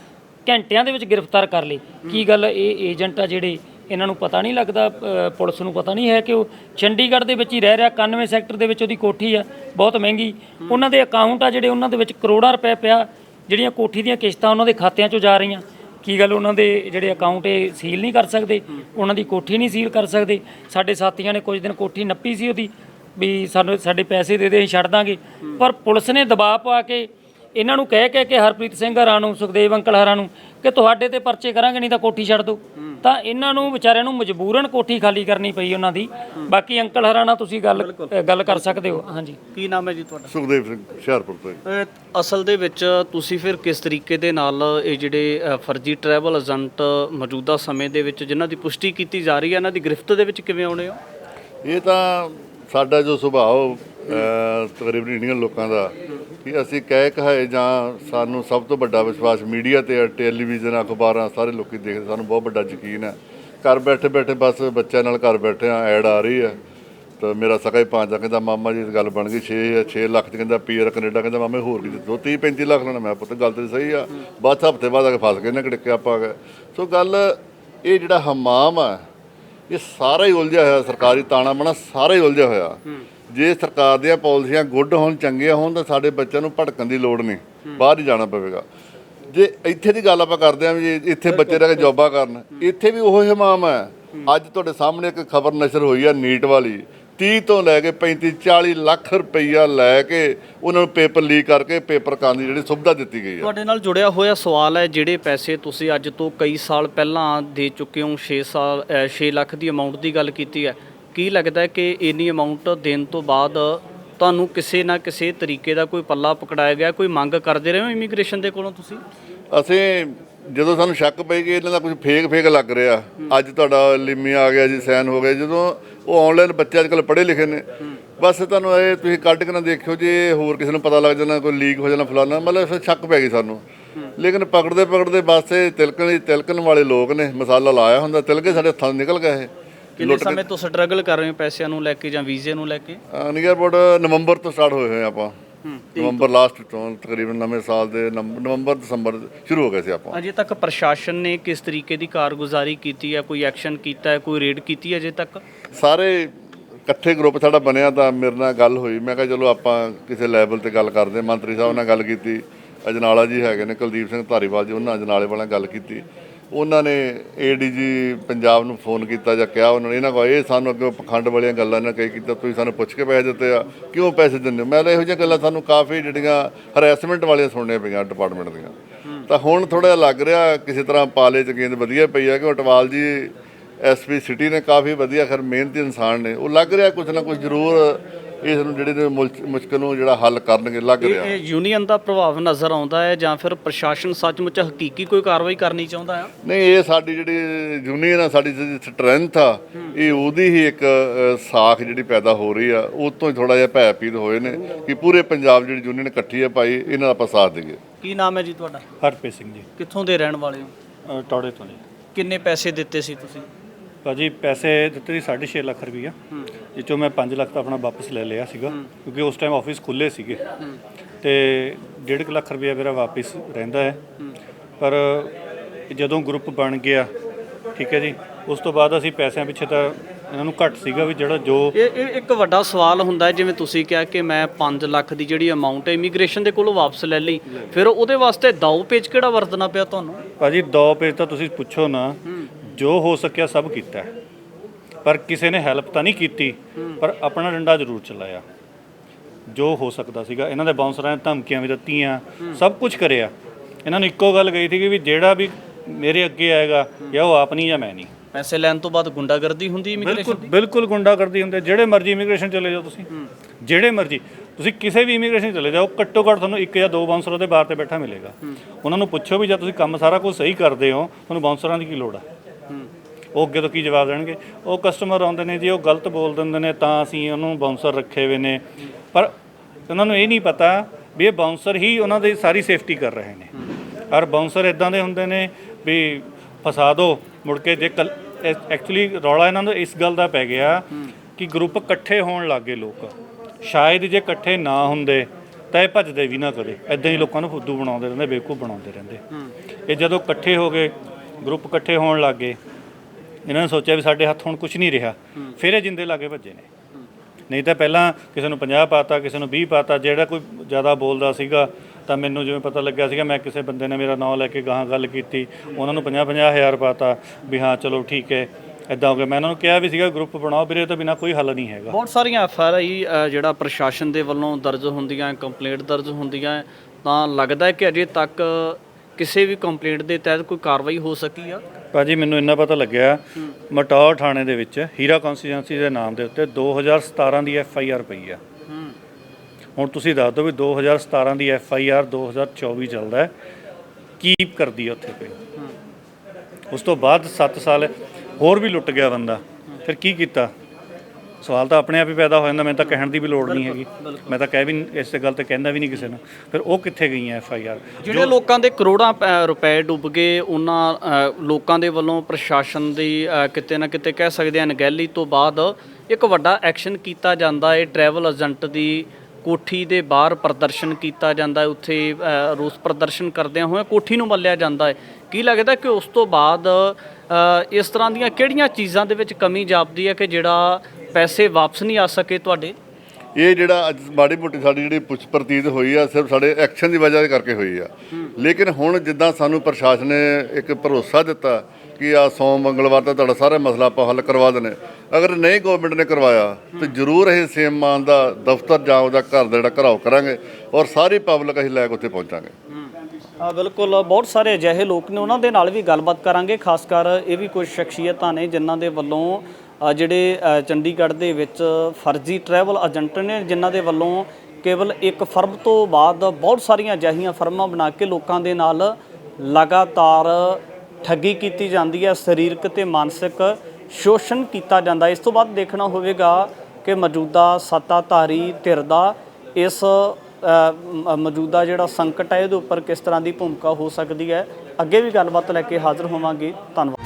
ਘੰਟਿਆਂ ਦੇ ਵਿੱਚ ਗ੍ਰਿਫਤਾਰ ਕਰ ਲਏ। ਕੀ ਗੱਲ ਇਹ ਏਜੰਟ ਆ ਜਿਹੜੇ ਇਹਨਾਂ ਨੂੰ ਪਤਾ ਨਹੀਂ ਲੱਗਦਾ ਅ, ਪੁਲਿਸ ਨੂੰ ਪਤਾ ਨਹੀਂ ਹੈ ਕਿ ਉਹ ਚੰਡੀਗੜ੍ਹ ਦੇ ਵਿੱਚ ਹੀ ਰਹਿ ਰਿਹਾ 91 ਸੈਕਟਰ ਦੇ ਵਿੱਚ ਉਹਦੀ ਕੋਠੀ ਆ ਬਹੁਤ ਮਹਿੰਗੀ। ਉਹਨਾਂ ਦੇ ਅਕਾਊਂਟ ਆ ਜਿਹੜੇ ਉਹਨਾਂ ਦੇ ਵਿੱਚ ਕਰੋੜਾਂ ਰੁਪਏ ਪਿਆ ਜਿਹੜੀਆਂ ਕੋਠੀ ਦੀਆਂ ਕਿਸ਼ਤਾਂ ਉਹਨਾਂ ਦੇ ਖਾਤਿਆਂ 'ਚੋਂ ਜਾ ਰਹੀਆਂ। ਕੀ ਗੱਲ ਉਹਨਾਂ ਦੇ ਜਿਹੜੇ ਅਕਾਊਂਟ ਇਹ ਸੀਲ ਨਹੀਂ ਕਰ ਸਕਦੇ? ਉਹਨਾਂ ਦੀ ਕੋਠੀ ਨਹੀਂ ਸੀਲ ਕਰ ਸਕਦੇ। ਸਾਡੇ ਸਾਥੀਆਂ ਨੇ ਕੁਝ ਦਿਨ ਕੋਠੀ ਨੱਪੀ ਸੀ ਉਹਦੀ ਵੀ ਸਾਨੂੰ ਸਾਡੇ ਪੈਸੇ ਦੇ ਦੇ ਅਸੀਂ ਛੱਡ ਦਾਂਗੇ। ਪਰ ਪੁਲਿਸ ਨੇ ਦਬਾਅ ਪਾ ਕੇ ਇਹਨਾਂ ਨੂੰ ਕਹਿ ਕਹਿ ਕੇ ਹਰਪ੍ਰੀਤ ਸਿੰਘ ਹਰਾਂ ਨੂੰ ਸੁਖਦੇਵ ਅੰਕਲ ਹਰਾਂ ਨੂੰ ਕਿ ਤੁਹਾਡੇ ਤੇ ਪਰਚੇ ਕਰਾਂਗੇ ਨਹੀਂ ਤਾਂ ਕੋਠੀ ਛੱਡ ਦਿਓ। ਤਾਂ ਇਹਨਾਂ ਨੂੰ ਵਿਚਾਰਿਆਂ ਨੂੰ ਮਜਬੂਰਨ ਕੋਠੀ ਖਾਲੀ ਕਰਨੀ ਪਈ ਉਹਨਾਂ ਦੀ। ਬਾਕੀ ਅੰਕਲ ਹਰਾਣਾ ਤੁਸੀਂ ਗੱਲ ਗੱਲ ਕਰ ਸਕਦੇ ਹੋ। ਹਾਂਜੀ। ਕੀ ਨਾਮ ਹੈ ਜੀ ਤੁਹਾਡਾ? ਸੁਖਦੇਵ ਸਿੰਘ ਹੁਸ਼ਿਆਰਪੁਰ ਤੋਂ ਜੀ। ਅਹ ਅਸਲ ਦੇ ਵਿੱਚ ਤੁਸੀਂ ਫਿਰ ਕਿਸ ਤਰੀਕੇ ਦੇ ਨਾਲ ਇਹ ਜਿਹੜੇ ਅਹ, ਫਰਜ਼ੀ ਟਰੈਵਲ ਏਜੰਟ ਮੌਜੂਦਾ ਸਮੇਂ ਦੇ ਵਿੱਚ ਜਿਨ੍ਹਾਂ ਦੀ ਪੁਸ਼ਟੀ ਕੀਤੀ ਜਾ ਰਹੀ ਹੈ ਇਹਨਾਂ ਦੀ ਗ੍ਰਿਫਤ ਦੇ ਵਿੱਚ ਕਿਵੇਂ ਆਉਣੇ ਹੋ? ਇਹ ਤਾਂ ਸਾਡਾ ਜੋ ਸੁਭਾਅ ਤਕਰੀਬਨ ਇੰਡੀਅਨ ਲੋਕਾਂ ਦਾ ਕਿ ਅਸੀਂ ਕਹਿ ਕਹਾਏ ਜਾਂ ਸਾਨੂੰ ਸਭ ਤੋਂ ਵੱਡਾ ਵਿਸ਼ਵਾਸ ਮੀਡੀਆ ਤੇ ਹੈ, ਟੈਲੀਵਿਜ਼ਨ ਅਖਬਾਰਾਂ ਸਾਰੇ ਲੋਕੀ ਦੇਖਦੇ ਸਾਨੂੰ ਬਹੁਤ ਵੱਡਾ ਯਕੀਨ ਹੈ। ਘਰ ਬੈਠੇ ਬੈਠੇ ਬਸ ਬੱਚਿਆਂ ਨਾਲ ਘਰ ਬੈਠੇ ਆ ਐਡ ਆ ਰਹੀ ਹੈ। ਤਾਂ ਮੇਰਾ ਸਕਾ ਹੀ ਪੰਜਾ ਕਹਿੰਦਾ ਮਾਮਾ ਜੀ ਗੱਲ ਬਣ ਗਈ 6 6 ਲੱਖ ਚ ਕਹਿੰਦਾ ਪੀਆਰ ਕੈਨੇਡਾ ਕਹਿੰਦਾ ਮਾਮੇ ਹੋਰ ਕੀ ਦੋ 30 35 ਲੱਖ ਲੈਣਾ। ਮੈਂ ਪੁੱਤ ਗੱਲ ਤੇ ਸਹੀ ਆ। ਬਸ ਹਫ਼ਤੇ ਬਾਅਦ ਆ ਕੇ ਫਸ ਗਏ ਨਾ ਕਿੜਕੇ ਆਪਾਂ ਗਏ ਸੋ ਗੱਲ ਇਹ ਜਿਹੜਾ ਹਮਾਮ ਆ ਇਹ ਸਾਰਾ ਹੀ ਉਲਝਿਆ ਹੋਇਆ ਸਰਕਾਰੀ ਤਾਣਾ ਬਣਾ ਸਾਰਾ ਹੀ ਉਲਝਿਆ ਹੋਇਆ। ਜੇ ਸਰਕਾਰ ਦੀਆਂ ਪਾਲਿਸੀਆਂ ਗੁੱਡ ਹੋਣ ਚੰਗੀਆਂ ਹੋਣ ਤਾਂ ਸਾਡੇ ਬੱਚਿਆਂ ਨੂੰ ਭਟਕਣ ਦੀ ਲੋੜ ਨਹੀਂ। ਬਾਹਰ ਹੀ ਜਾਣਾ ਪਵੇਗਾ। ਜੇ ਇੱਥੇ ਦੀ ਗੱਲ ਆਪਾਂ ਕਰਦੇ ਆਂ ਵੀ ਜੇ ਇੱਥੇ ਬੱਚੇ ਰਹਿ ਕੇ ਜੌਬਾਂ ਕਰਨ ਇੱਥੇ ਵੀ ਉਹ ਹਮਾਮ ਹੈ। ਅੱਜ ਤੁਹਾਡੇ ਸਾਹਮਣੇ ਇੱਕ ਖਬਰ ਨਸ਼ਰ ਹੋਈ ਆ ਨੀਟ ਵਾਲੀ। 30 ਤੋਂ ਲੈ ਕੇ 35 40 ਲੱਖ ਰੁਪਈਆ ਲੈ ਕੇ ਉਹਨਾਂ ਨੂੰ ਪੇਪਰ ਲੀਕ ਕਰਕੇ ਪੇਪਰ ਕਾਂ ਦੀ ਜਿਹੜੀ ਸੁਵਿਧਾ ਦਿੱਤੀ ਗਈ ਹੈ ਤੁਹਾਡੇ ਨਾਲ ਜੁੜਿਆ ਹੋਇਆ ਸਵਾਲ ਹੈ ਜਿਹੜੇ ਪੈਸੇ ਤੁਸੀਂ ਅੱਜ ਤੋਂ ਕਈ ਸਾਲ ਪਹਿਲਾਂ ਦੇ ਚੁੱਕੇ ਹੋ 6 ਸਾਲ 6 ਲੱਖ ਦੀ ਅਮਾਉਂਟ ਦੀ ਗੱਲ ਕੀਤੀ ਹੈ। ਕੀ ਲੱਗਦਾ ਕਿ ਇੰਨੀ ਅਮਾਉਂਟ ਦੇਣ ਤੋਂ ਬਾਅਦ ਤੁਹਾਨੂੰ ਕਿਸੇ ਨਾ ਕਿਸੇ ਤਰੀਕੇ ਦਾ ਕੋਈ ਪੱਲਾ ਪਕੜਾਇਆ ਗਿਆ, ਕੋਈ ਮੰਗ ਕਰਦੇ ਰਹੇ ਹੋ ਇਮੀਗ੍ਰੇਸ਼ਨ ਦੇ ਕੋਲੋਂ ਤੁਸੀਂ? ਅਸੀਂ ਜਦੋਂ ਸਾਨੂੰ ਸ਼ੱਕ ਪਈ ਕਿ ਇਹਨਾਂ ਦਾ ਕੁਝ ਫੇਕ ਫੇਕ ਲੱਗ ਰਿਹਾ, ਅੱਜ ਤੁਹਾਡਾ ਲਿਮੀ ਆ ਗਿਆ ਜੀ, ਸਾਈਨ ਹੋ ਗਿਆ, ਜਦੋਂ ਉਹ ਆਨਲਾਈਨ ਬੱਚੇ ਅੱਜ ਕੱਲ ਪੜ੍ਹੇ ਲਿਖੇ ਨੇ। ਬਸ ਤੁਹਾਨੂੰ ਇਹ ਤੁਸੀਂ ਕੱਢ ਕੇ ਨਾ ਦੇਖਿਓ ਜੇ ਹੋਰ ਕਿਸੇ ਨੂੰ ਪਤਾ ਲੱਗ ਜਾਣਾ, ਕੋਈ ਲੀਕ ਹੋ ਜਾਣਾ ਫਲਾਣਾ, ਮਤਲਬ ਸ਼ੱਕ ਪੈ ਗਈ ਸਾਨੂੰ। ਲੇਕਿਨ ਪਕੜਦੇ ਪਕੜਦੇ ਬਸ ਇਹ ਤਿਲਕਣ ਦੀ ਤਿਲਕਣ ਵਾਲੇ ਲੋਕ ਨੇ, ਮਸਾਲਾ ਲਾਇਆ ਹੁੰਦਾ, ਤਿਲਕੇ ਸਾਡੇ ਹੱਥਾਂ ਤੋਂ ਨਿਕਲ ਗਏ ਇਹ। ਕਿੰਨੇ ਸਮੇਂ ਤੋਂ ਸਟਰਗਲ ਕਰ ਰਹੇ ਹੋ ਪੈਸਿਆਂ ਨੂੰ ਲੈ ਕੇ ਜਾਂ ਵੀਜ਼ੇ ਨੂੰ ਲੈ ਕੇ? ਨੀਅਰ ਅਬਾਊਟ ਨਵੰਬਰ ਤੋਂ ਸਟਾਰਟ ਹੋਏ ਹੋਏ ਆਪਾਂ। ਨਵੰਬਰ ਲਾਸਟ ਤੋਂ ਤਕਰੀਬਨ ਨਵੇਂ ਸਾਲ ਦੇ ਨਵੰ- ਨਵੰਬਰ ਦਸੰਬਰ ਸ਼ੁਰੂ ਹੋ ਗਏ ਸੀ ਆਪਾਂ। ਅਜੇ ਤੱਕ ਪ੍ਰਸ਼ਾਸਨ ਨੇ ਕਿਸ ਤਰੀਕੇ ਦੀ ਕਾਰਗੁਜ਼ਾਰੀ ਕੀਤੀ ਹੈ ਕੋਈ ਐਕਸ਼ਨ ਕੀਤਾ ਹੈ ਕੋਈ ਰੇਡ ਕੀਤੀ ਹੈ ਅਜੇ ਤੱਕ? ਸਾਰੇ ਇਕੱਠੇ ਗਰੁੱਪ ਸਾਡਾ ਬਣਿਆ ਤਾਂ ਮੇਰੇ ਨਾਲ ਗੱਲ ਹੋਈ। ਮੈਂ ਕਿਹਾ ਚਲੋ ਆਪਾਂ ਕਿਸੇ ਲੈਵਲ ਤੇ ਗੱਲ ਕਰਦੇ ਹਾਂ। ਮੰਤਰੀ ਸਾਹਿਬ ਨਾਲ ਗੱਲ ਕੀਤੀ। ਅਜਨਾਲਾ ਜੀ ਹੈਗੇ ਨੇ ਕੁਲਦੀਪ ਸਿੰਘ ਧਾਰੀਵਾਲ ਜੀ ਉਹਨਾਂ ਅਜਨਾਲੇ ਵਾਲਿਆਂ ਨਾਲ ਗੱਲ ਕੀਤੀ। ਉਹਨਾਂ ਨੇ ਏਡੀਜੀ ਪੰਜਾਬ ਨੂੰ ਫੋਨ ਕੀਤਾ ਜਾਂ ਕਿਹਾ ਉਹਨਾਂ ਨੇ, ਇਹਨਾਂ ਕੋਲ ਇਹ ਸਾਨੂੰ ਅੱਗੇ ਪਖੰਡ ਵਾਲੀਆਂ ਗੱਲਾਂ ਨਾ ਕਹੀ ਕੀਤਾ ਤੁਸੀਂ ਸਾਨੂੰ ਪੁੱਛ ਕੇ ਪੈਸੇ ਦਿੱਤੇ ਆ, ਕਿਉਂ ਪੈਸੇ ਦਿੰਦੇ ਹੋ? ਮੈਂ ਤਾਂ ਇਹੋ ਜਿਹੀਆਂ ਗੱਲਾਂ ਸਾਨੂੰ ਕਾਫੀ ਜਿਹੜੀਆਂ ਹਰੈਸਮੈਂਟ ਵਾਲੀਆਂ ਸੁਣਨੀਆਂ ਪਈਆਂ ਡਿਪਾਰਟਮੈਂਟ ਦੀਆਂ। ਤਾਂ ਹੁਣ ਥੋੜਾ ਜਿਹਾ ਲੱਗ ਰਿਹਾ, ਕਿਸੇ ਤਰ੍ਹਾਂ ਪਾਲੇ ਚ ਗੇਂਦ ਵਧੀਆ ਪਈ ਆ ਕਿ ਅਟਵਾਲ ਜੀ ਐਸਪੀ ਸਿਟੀ ਨੇ ਕਾਫੀ ਵਧੀਆ ਖਰ ਮਿਹਨਤੀ ਇਨਸਾਨ ਨੇ, ਉਹ ਲੱਗ ਰਿਹਾ ਕੁਝ ਨਾ ਕੁਝ ਜ਼ਰੂਰ ਇਸ ਨੂੰ ਜਿਹੜੇ ਨੇ ਮੁਲ- ਮੁਸ਼ਕਲ ਨੂੰ ਜਿਹੜਾ ਹੱਲ ਕਰਨਗੇ ਲੱਗ ਰਿਹਾ। ਇਹ ਯੂਨੀਅਨ ਦਾ ਪ੍ਰਭਾਵ ਨਜ਼ਰ ਆਉਂਦਾ ਹੈ ਜਾਂ ਫਿਰ ਪ੍ਰਸ਼ਾਸਨ ਸੱਚਮੁੱਚ ਹਕੀਕੀ ਕੋਈ ਕਾਰਵਾਈ ਕਰਨੀ ਚਾਹੁੰਦਾ ਹੈ? ਨਹੀਂ ਇਹ ਸਾਡੀ ਜਿਹੜੀ ਯੂਨੀਅਨ ਆ ਸਾਡੀ ਜਿਹੜੀ ਸਟਰੈਂਥ ਆ ਇਹ ਉਹਦੀ ਹੀ ਇੱਕ ਅ, ਸਾਖ ਜਿਹੜੀ ਪੈਦਾ ਹੋ ਰਹੀ ਆ। ਉਹ ਤੋਂ ਹੀ ਥੋੜਾ ਜਿਹਾ ਭੈ ਪੀਦ ਹੋਏ ਨੇ ਕਿ ਪੂਰੇ ਪੰਜਾਬ ਜਿਹੜੀ ਯੂਨੀਅਨ ਇਕੱਠੀ ਹੈ ਭਾਈ ਇਹਨਾਂ ਦਾ ਆਪਾਂ ਸਾਥ ਦੇਈਏ। ਕੀ ਨਾਮ ਹੈ ਜੀ ਤੁਹਾਡਾ? ਹਰਪ੍ਰੀਤ ਸਿੰਘ ਜੀ। ਕਿੱਥੋਂ ਦੇ ਰਹਿਣ ਵਾਲੇ ਹੋ? ਟੌੜੇ ਤੋਂ ਜੀ। ਕਿੰਨੇ ਪੈਸੇ ਦਿੱਤੇ ਸੀ ਤੁਸੀਂ? ਭਾਜੀ ਪੈਸੇ ਦਿੱਤੇ ਸੀ 6.5 ਲੱਖ ਰੁਪਈਆ। ਜਿਸ ਚੋਂ ਮੈਂ 5 ਲੱਖ ਤਾਂ ਆਪਣਾ ਵਾਪਸ ਲੈ ਲਿਆ ਸੀਗਾ ਕਿਉਂਕਿ ਉਸ ਟਾਈਮ ਆਫਿਸ ਖੁੱਲੇ ਸੀਗੇ। ਤੇ 1.5 ਲੱਖ ਰੁਪਈਆ ਮੇਰਾ ਵਾਪਸ ਰਹਿੰਦਾ ਹੈ। ਪਰ ਜਦੋਂ ਗਰੁੱਪ ਬਣ ਗਿਆ ਠੀਕ ਹੈ ਜੀ ਉਸ ਤੋਂ ਬਾਅਦ ਅਸੀਂ ਪੈਸਿਆਂ ਪਿੱਛੇ ਤਾਂ ਇਹਨਾਂ ਨੂੰ ਘੱਟ ਸੀਗਾ ਵੀ ਜਿਹੜਾ ਜੋ ਇਹ ਇਹ ਇੱਕ ਵੱਡਾ ਸਵਾਲ ਹੁੰਦਾ ਜਿਵੇਂ ਤੁਸੀਂ ਕਿਹਾ ਕਿ ਮੈਂ 5 ਲੱਖ ਦੀ ਜਿਹੜੀ ਅਮਾਉਂਟ ਹੈ ਇਮੀਗ੍ਰੇਸ਼ਨ ਦੇ ਕੋਲੋਂ ਵਾਪਸ ਲੈ ਲਈ। ਫਿਰ ਉਹਦੇ ਵਾਸਤੇ ਦਾਉ ਪੇਚ ਕਿਹੜਾ ਵਰਤਣਾ ਪਿਆ ਤੁਹਾਨੂੰ? ਭਾਜੀ ਦੋ ਪੇਜ ਤਾਂ ਤੁਸੀਂ ਪੁੱਛੋ ਨਾ। ਜੋ ਹੋ ਸਕਿਆ ਸਭ ਕੀਤਾ ਹੈ। ਪਰ ਕਿਸੇ ਨੇ ਹੈਲਪ ਤਾਂ ਨਹੀਂ ਕੀਤੀ ਪਰ ਆਪਣਾ ਡੰਡਾ ਜ਼ਰੂਰ ਚਲਾਇਆ। ਜੋ ਹੋ ਸਕਦਾ ਸੀਗਾ ਇਹਨਾਂ ਦੇ ਬਾਉਂਸਰਾਂ ਨੇ ਧਮਕੀਆਂ ਵੀ ਦਿੱਤੀਆਂ ਸਭ ਕੁਝ ਕਰਿਆ। ਇਹਨਾਂ ਨੂੰ ਇੱਕੋ ਗੱਲ ਗਈ ਸੀ ਕਿ ਵੀ ਜਿਹੜਾ ਵੀ ਮੇਰੇ ਅੱਗੇ ਆਏਗਾ ਜਾਂ ਉਹ ਆਪ ਨਹੀਂ ਜਾਂ ਮੈਂ ਨਹੀਂ। ਪੈਸੇ ਲੈਣ ਤੋਂ ਬਾਅਦ ਗੁੰਡਾਗਰਦੀ ਹੁੰਦੀ ਇਮੀਗ੍ਰੇਸ਼ਨ ਬਿਲਕੁਲ ਬਿਲਕੁਲ ਗੁੰਡਾਗਰਦੀ ਹੁੰਦੇ ਜਿਹੜੇ ਮਰਜ਼ੀ ਇਮੀਗ੍ਰੇਸ਼ਨ ਚਲੇ ਜਾਓ ਤੁਸੀਂ। ਜਿਹੜੇ ਮਰਜ਼ੀ ਤੁਸੀਂ ਕਿਸੇ ਵੀ ਇਮੀਗ੍ਰੇਸ਼ਨ ਚਲੇ ਜਾਓ ਘੱਟੋ ਘੱਟ ਤੁਹਾਨੂੰ ਇੱਕ ਜਾਂ ਦੋ ਬਾਉਂਸਰ ਉਹਦੇ ਬਾਹਰ ਤੇ ਬੈਠਾ ਮਿਲੇਗਾ। ਉਹਨਾਂ ਨੂੰ ਪੁੱਛੋ ਵੀ ਜਦ ਤੁਸੀਂ ਕੰਮ ਸਾਰਾ ਕੁਝ ਸਹੀ ਕਰਦੇ ਹੋ ਤੁਹਾਨੂੰ ਬਾਉਂਸਰਾਂ ਦੀ ਕੀ ਲੋੜ ਆ? ਉਹ ਅੱਗੇ ਤੋਂ ਕੀ ਜਵਾਬ ਦੇਣਗੇ? ਉਹ ਕਸਟਮਰ ਆਉਂਦੇ ਨੇ ਜੀ ਉਹ ਗਲਤ ਬੋਲ ਦਿੰਦੇ ਨੇ ਤਾਂ ਅਸੀਂ ਉਹਨੂੰ ਬਾਉਂਸਰ ਰੱਖੇ ਹੋਏ ਨੇ। ਪਰ ਉਹਨਾਂ ਨੂੰ ਇਹ ਨਹੀਂ ਪਤਾ ਵੀ ਇਹ ਬਾਉਂਸਰ ਹੀ ਉਹਨਾਂ ਦੀ ਸਾਰੀ ਸੇਫਟੀ ਕਰ ਰਹੇ ਨੇ। ਔਰ ਬਾਉਂਸਰ ਇਦਾਂ ਦੇ ਹੁੰਦੇ ਨੇ ਵੀ ਫਸਾ ਦਿਓ ਮੁੜ ਕੇ ਜੇ ਐਕਚੁਅਲੀ ਰੌਲਾ ਇਹਨਾਂ ਨੂੰ ਇਸ ਗੱਲ ਦਾ ਪੈ ਗਿਆ ਕਿ ਗਰੁੱਪ ਇਕੱਠੇ ਹੋਣ ਲੱਗੇ ਲੋਕ। ਸ਼ਾਇਦ ਜੇ ਇਕੱਠੇ ਨਾ ਹੁੰਦੇ ਤਾਂ ਇਹ ਭੱਜਦੇ ਵੀ ਨਾ ਕਦੇ ਇਦਾਂ ਹੀ ਲੋਕਾਂ ਨੂੰ ਫੁੱਦੂ ਬਣਾਉਂਦੇ ਰਹਿੰਦੇ ਬੇਵਕੂਫ ਬਣਾਉਂਦੇ ਰਹਿੰਦੇ। ਇਹ ਜਦੋਂ ਇਕੱਠੇ ਹੋ ਗਏ ਗਰੁੱਪ ਇਕੱਠੇ ਹੋਣ ਲੱਗ ਇਹਨਾਂ ਨੇ ਸੋਚਿਆ ਵੀ ਸਾਡੇ ਹੱਥ ਹੁਣ ਕੁਝ ਨਹੀਂ ਰਿਹਾ। ਫਿਰ ਇਹ ਜਿੰਦੇ ਲਾਗੇ ਭੱਜੇ ਨੇ। ਨਹੀਂ ਤਾਂ ਪਹਿਲਾਂ ਕਿਸੇ ਨੂੰ 50 ਪਾਤਾ ਕਿਸੇ ਨੂੰ 20 ਪਾਤਾ ਜਿਹੜਾ ਕੋਈ ਜ਼ਿਆਦਾ ਬੋਲਦਾ ਸੀਗਾ ਤਾਂ ਮੈਨੂੰ ਜਿਵੇਂ ਪਤਾ ਲੱਗਿਆ ਸੀਗਾ ਮੈਂ ਕਿਸੇ ਬੰਦੇ ਨੇ ਮੇਰਾ ਨਾਮ ਲੈ ਕੇ ਗਾਹਾਂ ਗੱਲ ਕੀਤੀ ਉਹਨਾਂ ਨੂੰ 50 50 ਹਜ਼ਾਰ ਪਾਤਾ ਵੀ ਹਾਂ ਚਲੋ ਠੀਕ ਹੈ ਇਦਾਂ ਹੋ ਗਿਆ। ਮੈਂ ਇਹਨਾਂ ਨੂੰ ਕਿਹਾ ਵੀ ਸੀਗਾ ਗਰੁੱਪ ਬਣਾਓ ਵੀਰੇ ਤੋਂ ਬਿਨਾ ਕੋਈ ਹੱਲ ਨਹੀਂ ਹੈਗਾ। ਬਹੁਤ ਸਾਰੀਆਂ ਐਫ ਆਰ ਆਈ ਜਿਹੜਾ ਪ੍ਰਸ਼ਾਸਨ ਦੇ ਵੱਲੋਂ ਦਰਜ ਹੁੰਦੀਆਂ ਕੰਪਲੇਂਟ ਦਰਜ ਹੁੰਦੀਆਂ ਤਾਂ ਲੱਗਦਾ ਹੈ ਕਿ ਅਜੇ ਤੱਕ ਕਿਸੇ ਵੀ ਕੰਪਲੇਂਟ ਦੇ ਤਹਿਤ ਕੋਈ ਕਾਰਵਾਈ ਹੋ ਸਕੀ ਆ? ਭਾਜੀ ਮੈਨੂੰ ਇੰਨਾ ਪਤਾ ਲੱਗਿਆ ਮਟੌਰ ਥਾਣੇ ਦੇ ਵਿੱਚ ਹੀਰਾ ਕਨਸਟੀਟੈਂਸੀ ਦੇ ਨਾਮ ਦੇ ਉੱਤੇ 2017 ਦੀ ਐਫ ਆਈ ਆਰ ਪਈ ਆ। ਹੁਣ ਤੁਸੀਂ ਦੱਸ ਦਿਓ ਵੀ 2017 ਦੀ ਐਫ ਆਈ ਆਰ 2024 ਚੱਲਦਾ ਹੈ। ਕੀ ਕਰਦੀ ਹੈ ਉੱਥੇ ਕੋਈ? ਉਸ ਤੋਂ ਬਾਅਦ 7 ਸਾਲ ਹੋਰ ਵੀ ਲੁੱਟ ਗਿਆ ਬੰਦਾ। ਫਿਰ ਕੀ ਕੀਤਾ? ਸਵਾਲ ਤਾਂ ਆਪਣੇ ਆਪ ਹੀ ਪੈਦਾ ਹੋ ਜਾਂਦਾ ਮੈਨੂੰ ਤਾਂ ਕਹਿਣ ਦੀ ਵੀ ਲੋੜ ਨਹੀਂ ਹੈਗੀ। ਮੈਂ ਤਾਂ ਕਹਿ ਵੀ ਇਸ ਗੱਲ ਤੇ ਕਹਿੰਦਾ ਵੀ ਨਹੀਂ ਕਿਸੇ ਨੂੰ। ਫਿਰ ਉਹ ਕਿੱਥੇ ਗਈਆਂ ਐਫ ਆਈ ਆਰ? ਜਿਹੜੇ ਲੋਕਾਂ ਦੇ ਕਰੋੜਾਂ ਰੁਪਏ ਡੁੱਬ ਗਏ ਉਹਨਾਂ ਲੋਕਾਂ ਦੇ ਵੱਲੋਂ ਪ੍ਰਸ਼ਾਸਨ ਦੀ ਕਿਤੇ ਨਾ ਕਿਤੇ ਕਹਿ ਸਕਦੇ ਹਾਂ ਅਣਗਹਿਲੀ ਤੋਂ ਬਾਅਦ ਇੱਕ ਵੱਡਾ ਐਕਸ਼ਨ ਕੀਤਾ ਜਾਂਦਾ ਹੈ। ਟਰੈਵਲ ਏਜੰਟ ਦੀ ਕੋਠੀ ਦੇ ਬਾਹਰ ਪ੍ਰਦਰਸ਼ਨ ਕੀਤਾ ਜਾਂਦਾ ਹੈ। ਉੱਥੇ ਰੋਸ ਪ੍ਰਦਰਸ਼ਨ ਕਰਦਿਆਂ ਹੋਇਆ ਕੋਠੀ ਨੂੰ ਮੱਲਿਆ ਜਾਂਦਾ ਹੈ। ਕੀ ਲੱਗਦਾ ਕਿ ਉਸ ਤੋਂ ਬਾਅਦ ਇਸ ਤਰ੍ਹਾਂ ਦੀਆਂ ਕਿਹੜੀਆਂ ਚੀਜ਼ਾਂ ਦੇ ਵਿੱਚ ਕਮੀ ਜਾਪਦੀ ਹੈ ਕਿ ਜਿਹੜਾ ਪੈਸੇ ਵਾਪਸ ਨਹੀਂ ਆ ਸਕੇ ਤੁਹਾਡੇ? ਇਹ ਜਿਹੜਾ ਅੱਜ ਮਾੜੀ ਮੋਟੀ ਸਾਡੀ ਜਿਹੜੀ ਪੁੱਛ ਪ੍ਰਤੀਤ ਹੋਈ ਆ, ਸਿਰਫ ਸਾਡੇ ਐਕਸ਼ਨ ਦੀ ਵਜ੍ਹਾ ਕਰਕੇ ਹੋਈ ਆ। ਲੇਕਿਨ ਹੁਣ ਜਿੱਦਾਂ ਸਾਨੂੰ ਪ੍ਰਸ਼ਾਸਨ ਨੇ ਇੱਕ ਭਰੋਸਾ ਦਿੱਤਾ ਕਿ ਆ ਸੋਮ, ਮੰਗਲਵਾਰ ਤੱਕ ਤੁਹਾਡਾ ਸਾਰਾ ਮਸਲਾ ਆਪਾਂ ਹੱਲ ਕਰਵਾ ਦਨੇ ਅਗਰ ਨਹੀਂ ਗਵਰਨਮੈਂਟ ਨੇ ਕਰਵਾਇਆ, ਤੇ ਜ਼ਰੂਰ ਅਸੀਂ ਸੇਮ ਮਾਨ ਦਾ ਦਫ਼ਤਰ ਜਾਂ ਉਹਦਾ ਘਰ ਦਾ ਜਿਹੜਾ ਘਰਾਓ ਕਰਾਂਗੇ ਔਰ ਸਾਰੀ ਪਬਲਿਕ ਅਸੀਂ ਲੈ ਕੇ ਉੱਥੇ ਪਹੁੰਚਾਂਗੇ। ਬਿਲਕੁਲ। ਬਹੁਤ ਸਾਰੇ ਅਜਿਹੇ ਲੋਕ ਨੇ, ਉਹਨਾਂ ਦੇ ਨਾਲ ਵੀ ਗੱਲਬਾਤ ਕਰਾਂਗੇ। ਖਾਸ ਕਰ ਇਹ ਵੀ ਕੁਝ ਸ਼ਖਸੀਅਤਾਂ ਨੇ, ਜਿਨ੍ਹਾਂ ਦੇ ਵੱਲੋਂ ਜਿਹੜੇ ਚੰਡੀਗੜ੍ਹ ਦੇ ਵਿੱਚ ਫਰਜ਼ੀ ਟਰੈਵਲ ਏਜੰਟ ਨੇ, ਜਿਨ੍ਹਾਂ ਦੇ ਵੱਲੋਂ ਕੇਵਲ ਇੱਕ ਫਰਮ ਤੋਂ ਬਾਅਦ ਬਹੁਤ ਸਾਰੀਆਂ ਅਜਿਹੀਆਂ ਫਰਮਾਂ ਬਣਾ ਕੇ ਲੋਕਾਂ ਦੇ ਨਾਲ ਲਗਾਤਾਰ ਠੱਗੀ ਕੀਤੀ ਜਾਂਦੀ ਹੈ। ਸਰੀਰਕ ਤੇ ਮਾਨਸਿਕ ਸ਼ੋਸ਼ਣ ਕੀਤਾ ਜਾਂਦਾ। ਇਸ ਤੋਂ ਬਾਅਦ ਦੇਖਣਾ ਹੋਵੇਗਾ ਕਿ ਮੌਜੂਦਾ ਸੱਤਾਧਾਰੀ ਧਿਰ ਦਾ ਇਸ ਮੌਜੂਦਾ ਜਿਹੜਾ ਸੰਕਟ ਹੈ, ਇਹਦੇ ਉੱਪਰ ਕਿਸ ਤਰ੍ਹਾਂ ਦੀ ਭੂਮਿਕਾ ਹੋ ਸਕਦੀ ਹੈ? ਅੱਗੇ ਵੀ ਗੱਲਬਾਤ ਲੈ ਕੇ ਹਾਜ਼ਰ ਹੋਵਾਂਗੇ। ਧੰਨਵਾਦ।